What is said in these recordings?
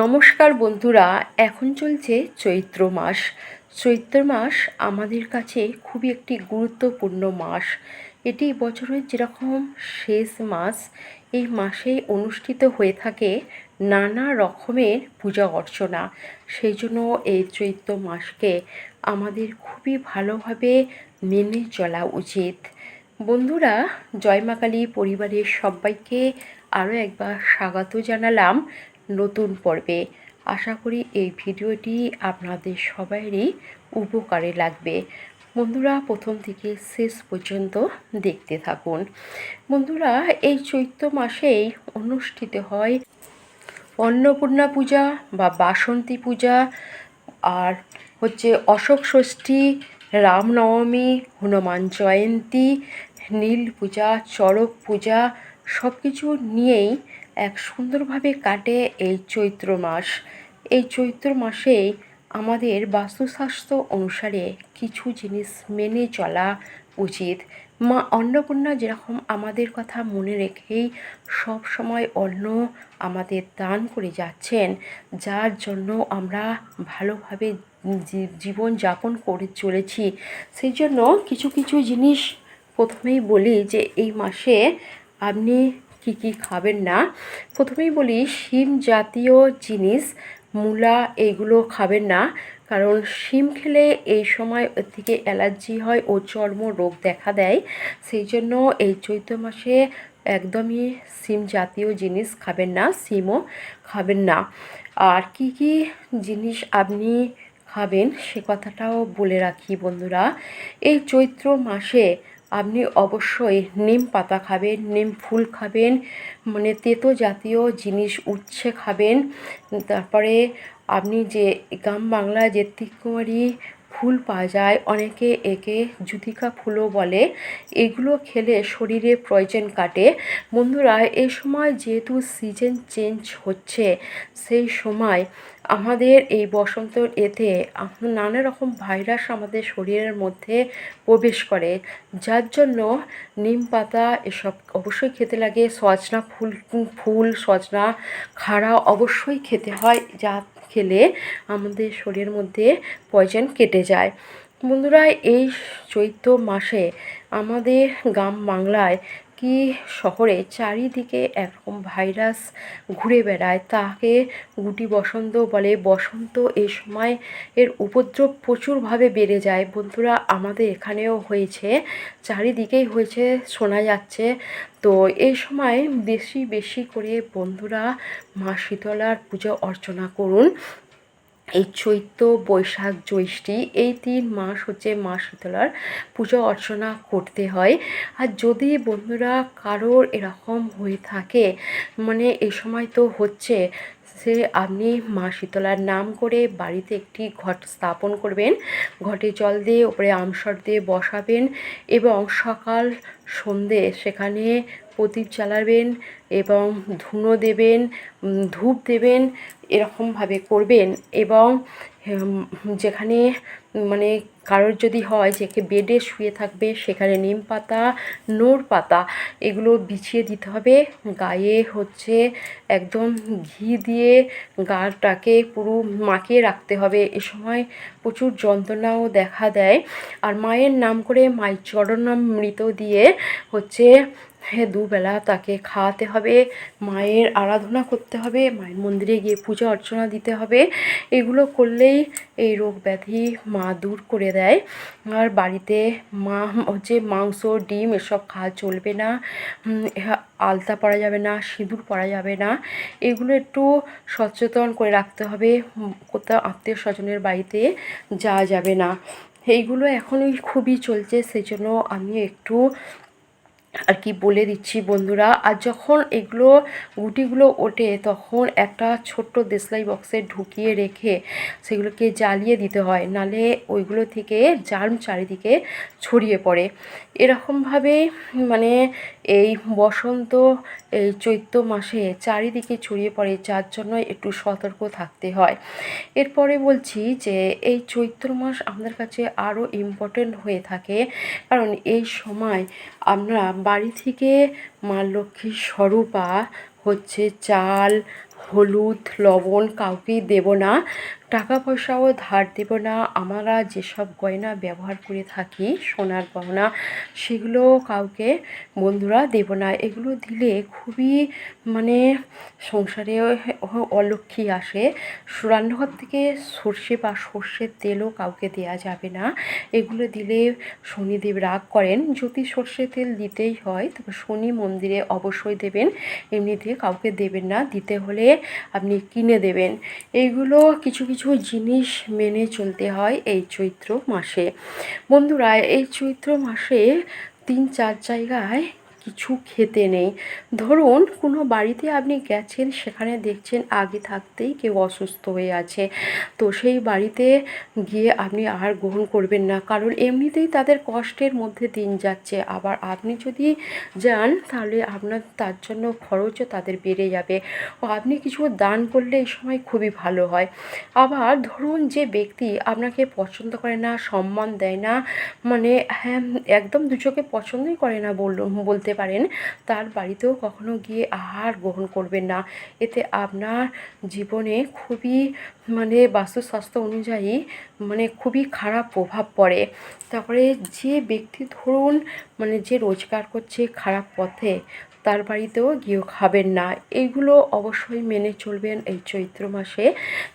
নমস্কার বন্ধুরা, এখন চলছে চৈত্র মাস। চৈত্র মাস আমাদের কাছে খুবই একটি গুরুত্বপূর্ণ মাস। এটি বছরের যেরকম শেষ মাস, এই মাসেই অনুষ্ঠিত হয়ে থাকে নানা রকমের পূজা অর্চনা। সেই জন্য এই চৈত্র মাসকে আমাদের খুবই ভালোভাবে মেনে চলা উচিত। বন্ধুরা, জয় মা কালী পরিবারের সবাইকে আরও একবার স্বাগত জানালাম। নতুন পর্বে। আশা করি এই ভিডিওটি আপনাদের সবাইরই উপকারে লাগবে। বন্ধুরা, প্রথম থেকে শেষ পর্যন্ত দেখতে থাকুন। বন্ধুরা, এই চৈত্র মাসেই অনুষ্ঠিত হয় অন্নপূর্ণা পূজা বা বাসন্তী পূজা। আর হচ্ছে অশোক ষষ্ঠী রামনবমী হনুমান জয়ন্তী, নীল পূজা, চড়ক পূজা সব কিছু নিয়েই এক সুন্দরভাবে কাটে এই চৈত্র মাস। এই চৈত্র মাসেই আমাদের বাস্তুশাস্ত্র অনুসারে কিছু জিনিস মেনে চলা উচিত। মা অন্নপূর্ণা যেরকম আমাদের কথা মনে রেখেই সব সময় অন্ন আমাদের দান করে যাচ্ছেন, যার জন্য আমরা ভালোভাবে জীবন যাপন করে চলেছি। সেই জন্য কিছু কিছু জিনিস প্রথমেই বলি যে, এই মাসে আপনি কী কী খাবেন না, প্রথমেই বলি শিম জাতীয় জিনিস, মূলা এইগুলো খাবেন না, কারণ শিম খেলে এই সময় থেকে অ্যালার্জি হয় ও চর্ম রোগ দেখা দেয়, সেই জন্য এই চৈত্র মাসে একদমই শিম জাতীয় জিনিস খাবেন না, শিমও খাবেন না। আর কি কি জিনিস আপনি খাবেন সে কথাটাও বলে রাখি বন্ধুরা, এই চৈত্র মাসে আপনি অবশ্যই নিম পাতা খাবেন, নিম ফুল খাবেন মানে তেতো জাতীয় জিনিস উচ্ছে খাবেন। তারপরে আপনি যে গ্রাম বাংলা যে তিকুমারি ফুল পাওয়া যায়, অনেকে একে জুতিকা ফুলও বলে। এগুলো খেলে শরীরে প্রয়োজন কাটে। বন্ধুরা এই সময় যেহেতু সিজন চেঞ্জ হচ্ছে, সেই সময় আমাদের এই বসন্ত এতে নানা রকম ভাইরাস আমাদের শরীরের মধ্যে প্রবেশ করে। যার জন্য নিম পাতা এসব অবশ্যই খেতে লাগে, সজনা ফুল ফুল, সজনা খাড়া অবশ্যই খেতে হয়, যা খেলে আমাদের শরীরের মধ্যে পয়জন কেটে যায়। বন্ধুরা, এই চৈত্র মাসে আমাদের গ্রাম বাংলায় কি শহরে চারিদিকে একরকম ভাইরাস ঘুরে বেড়ায়, তাকে গুটি বসন্ত বলে। বসন্ত এই সময় এর উপদ্রব প্রচুরভাবে বেড়ে যায়। বন্ধুরা, আমাদের এখানেও হয়েছে, চারিদিকেই হয়েছে, শোনা যাচ্ছে। তো এই সময় বেশি বেশি করে বন্ধুরা মা শীতলার পুজো অর্চনা করুন। এই চৈত্র বৈশাখ জ্যৈষ্ঠী এই তিন মাস হচ্ছে মা শীতলার পুজো অর্চনা করতে হয়। আর যদি বন্ধুরা কারোর এরকম হয়ে থাকে মানে এই সময় তো হচ্ছে সে আপনি মা শীতলার নাম করে বাড়িতে একটি ঘট স্থাপন করবেন। ঘটে জল দিয়ে ওপরে আমসর দিয়ে বসাবেন এবং সকাল সন্ধে সেখানে প্রদীপ জ্বালাবেন এবং ধুনো দেবেন ধূপ দেবেন, এরকমভাবে করবেন এবং যেখানে মানে কারোর যদি হয়, যে বেডে শুয়ে থাকবে, সেখানে নিম পাতা, নোর পাতা, এগুলো বিছিয়ে দিতে হবে। গায়ে হচ্ছে একদম ঘি দিয়ে গাটাকে পুরো মাখিয়ে রাখতে হবে। এ সময় প্রচুর যন্ত্রণাও দেখা দেয়। আর মায়ের নাম করে মায়ের চরণামৃত দিয়ে হচ্ছে দুবেলা তাকে খাওয়াতে হবে, মায়ের আরাধনা করতে হবে, মায়ের মন্দিরে গিয়ে পূজা অর্চনা দিতে হবে। এগুলো করলেই এই রোগ ব্যাধি মা দূর করে দেয়। আর বাড়িতে মা হচ্ছে মাংস, ডিম এসব খাওয়া চলবে না আলতা পরা যাবে না, সিঁদুর পরা যাবে না। এগুলো একটু সচেতন করে রাখতে হবে কোথাও আত্মীয় স্বজনের বাড়িতে যাওয়া যাবে না। এইগুলো এখনই খুবই চলছে সেই জন্য আমি একটু আর কি বলে দিচ্ছি বন্ধুরা, আর যখন এগুলো গুটিগুলো ওঠে তখন একটা ছোট্ট দেশলাই বক্সে ঢুকিয়ে রেখে সেগুলোকে জ্বালিয়ে দিতে হয়, নালে ওইগুলো থেকে জার্ম চারিদিকে ছড়িয়ে পড়ে। এরকমভাবে মানে এই বসন্ত, এই চৈত্র মাসে চারিদিকে ছড়িয়ে পড়ে, যার জন্য একটু সতর্ক থাকতে হয়। এরপরে বলছি যে, এই চৈত্র মাস আমাদের কাছে আরও ইম্পর্টেন্ট হয়ে থাকে, কারণ এই সময় আমরা বাড়ি থেকে মা লক্ষ্মীর স্বরূপা হচ্ছে চাল হলুদ, লবণ কাউকেই দেব না। টাকা পয়সাও ধার দেব না। আমরা যেসব গয়না ব্যবহার করে থাকি, সোনার গয়না সেগুলো কাউকে বন্ধুরা দেব না। এগুলো দিলে খুবই মানে সংসারে অলক্ষ্মী আসে। রান্নাঘর থেকে সর্ষে বা সর্ষের তেলও কাউকে দেয়া যাবে না। এগুলো দিলে শনিদেব রাগ করেন। যদি সর্ষের তেল দিতেই হয়, তবে শনি মন্দিরে অবশ্যই দেবেন। এমনিতে কাউকে দেবেন না। দিতে হলে আপনি কিনে দেবেন। এইগুলো কিছু কিছু জিনিস মেনে চলতে হয় এই চৈত্র মাসে। বন্ধুরা, এই চৈত্র মাসে তিন, চার জায়গায় কিছু খেতে নেই। ধরুন, কোনো বাড়িতে আপনি গেছেন, সেখানে দেখছেন আগে থাকতেই কেউ অসুস্থ হয়ে আছে। তো সেই বাড়িতে গিয়ে আপনি আহার গ্রহণ করবেন না, কারণ এমনিতেই তাদের কষ্টের মধ্যে দিন যাচ্ছে। আবার আপনি যদি যান, তাহলে আপনার, তার জন্য খরচও তাদের বেড়ে যাবে। ও আপনি কিছু দান করলে এই সময় খুবই ভালো হয়। আবার ধরুন যে ব্যক্তি আপনাকে পছন্দ করে না, সম্মান দেয় না মানে হ্যাঁ একদম দু চোখে পছন্দই করে না বলল, বলতে পারেন, তার বাড়িতেও কখনো গিয়ে আহার গ্রহণ করবেন না। এতে আপনার জীবনে খুবই মানে বাস্তুস্বাস্থ্য অনুযায়ী মানে খুবই খারাপ প্রভাব পড়ে। তারপরে যে ব্যক্তি ধরুন মানে যে রোজগার করছে খারাপ পথে তার বাড়িতেও গিয়েও খাবেন না। এইগুলো অবশ্যই মেনে চলবেন এই চৈত্র মাসে।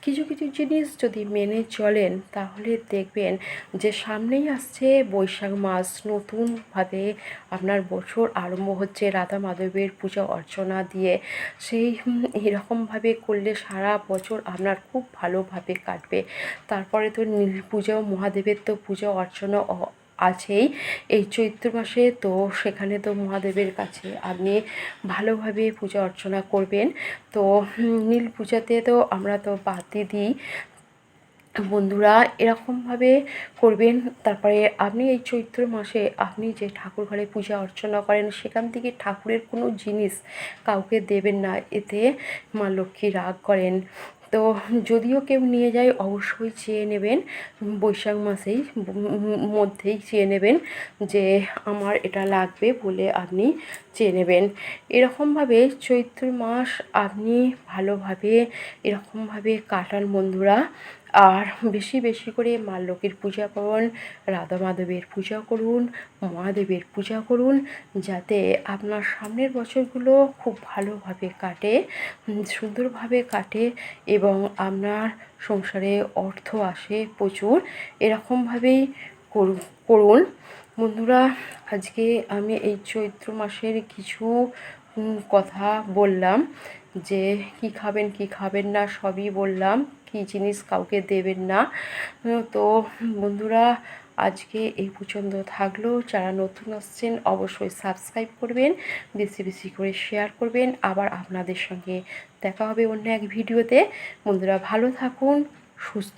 কিছু কিছু জিনিস যদি মেনে চলেন, তাহলে দেখবেন যে সামনেই আসছে বৈশাখ মাস। নতুনভাবে আপনার বছর আরম্ভ হচ্ছে রাধা মাধবের পূজা অর্চনা দিয়ে। সেই এরকমভাবে করলে সারা বছর আপনার খুব ভালোভাবে কাটবে। তারপরে তো নীল পুজো মহাদেবের তো পূজা অর্চনা আছেই। এই চৈত্র মাসে তো সেখানে তো মহাদেবের কাছে আপনি ভালোভাবে পূজা অর্চনা করবেন। তো নীল পূজাতে তো আমরা তো বাতি দিই। বন্ধুরা এরকমভাবে করবেন। তারপরে আপনি এই চৈত্র মাসে আপনি যে ঠাকুর ঘরে পূজা অর্চনা করেন, সেখান থেকে ঠাকুরের কোনো জিনিস কাউকে দেবেন না। এতে মা লক্ষ্মী রাগ করেন। তো যদিও কেউ নিয়ে যায়, অবশ্যই চেয়ে নেবেন। বৈশাখ মাসেই, মধ্যেই চেয়ে নেবেন যে আমার এটা লাগবে বলে আপনি চেয়ে নেবেন। এরকমভাবে চৈত্র মাস আপনি ভালোভাবে, এরকমভাবে কাটান বন্ধুরা। আর বেশি বেশি করে মা লক্ষ্মীর পূজা করুন রাধা মাধবের পূজা করুন, মহাদেবের পূজা করুন, যাতে আপনার সামনের বছরগুলো খুব ভালোভাবে কাটে, সুন্দরভাবে কাটে এবং আপনার সংসারে অর্থ আসে প্রচুর, এরকমভাবেই করুন। বন্ধুরা, আজকে আমি এই চৈত্র মাসের কিছু কথা বললাম যে কি খাবেন কি খাবেন না, সবই বললাম, কি জিনিস কাউকে দেবেন না। তো বন্ধুরা আজকে এই পর্যন্ত থাকল। যারা নতুন আসছেন, অবশ্যই সাবস্ক্রাইব করবেন, বেশি বেশি করে শেয়ার করবেন। আবার আপনাদের সঙ্গে দেখা হবে অন্য এক ভিডিওতে বন্ধুরা ভালো থাকুন, সুস্থ